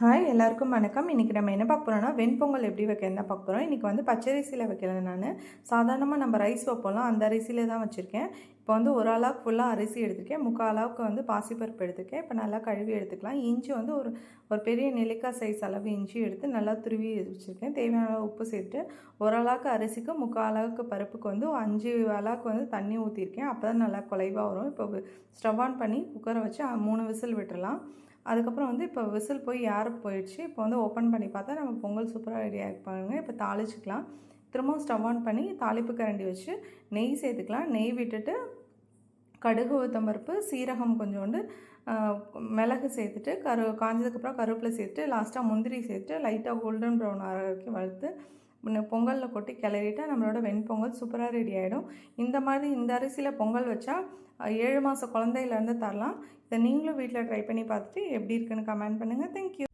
Hi எல்லாருக்கும் வணக்கம். இன்றைக்கி நம்ம என்ன பார்க்க போகிறோம்னா வெண்பொங்கல் எப்படி வைக்கிறதா பார்க்க போகிறோம் இன்றைக்கி வந்து பச்சரிசியில் வைக்கல நான். சாதாரணமாக நம்ம ரைஸ் வைப்போம்லாம் அந்த அரிசியிலே தான் வச்சுருக்கேன். இப்போ வந்து ஒரு அளவுக்கு ஃபுல்லாக அரிசி எடுத்திருக்கேன். முக்கால் அளவுக்கு வந்து பாசிப்பருப்பு எடுத்துருக்கேன். இப்போ நல்லா கழுவி எடுத்துக்கலாம். இஞ்சி வந்து ஒரு ஒரு பெரிய நெல்லிக்காய் சைஸ் அளவு இஞ்சி எடுத்து நல்லா துருவி வச்சுருக்கேன். தேவையான அளவு உப்பு சேர்த்து ஒரு அளவுக்கு அரிசிக்கு முக்கால் அளவுக்கு பருப்புக்கு வந்து அஞ்சு அளவுக்கு வந்து தண்ணி ஊற்றிருக்கேன் அப்போ தான் நல்லா குலைவாக வரும். இப்போ ஸ்டவ் ஆன் பண்ணி குக்கரை வச்சு மூணு விசில் விட்டுறலாம். அதுக்கப்புறம் வந்து இப்போ விசில் போய் யார் போயிடுச்சு. இப்போ வந்து ஓப்பன் பண்ணி பார்த்தா நம்ம பொங்கல் சூப்பராக ரெடி ஆகிப்பாங்க இப்போ தாளிச்சிக்கலாம். திரும்பவும் ஸ்டவ் ஆன் பண்ணி தாளிப்பு கரண்டி வச்சு நெய் சேர்த்துக்கலாம். நெய் விட்டுட்டு கடுகு உளுத்தம்பருப்பு சீரகம் கொஞ்சோண்டு மிளகு சேர்த்துட்டு கரு காஞ்சதுக்கப்புறம் கருவேப்பிலை சேர்த்துட்டு லாஸ்ட்டாக முந்திரி சேர்த்துட்டு லைட்டாக கோல்டன் ப்ரௌன் ஆகிற வரைக்கும் வறுத்து பொங்கலில் கொட்டி கிளறிட்டா நம்மளோட வெண்பொங்கல் சூப்பராக ரெடி ஆகிடும் இந்த மாதிரி இந்த அரிசியில் பொங்கல் வச்சா ஏழு மாத குழந்தையிலேருந்து தரலாம். இதை நீங்களும் வீட்டில் ட்ரை பண்ணி பார்த்துட்டு எப்படி இருக்குன்னு கமெண்ட் பண்ணுங்கள் தேங்க்யூ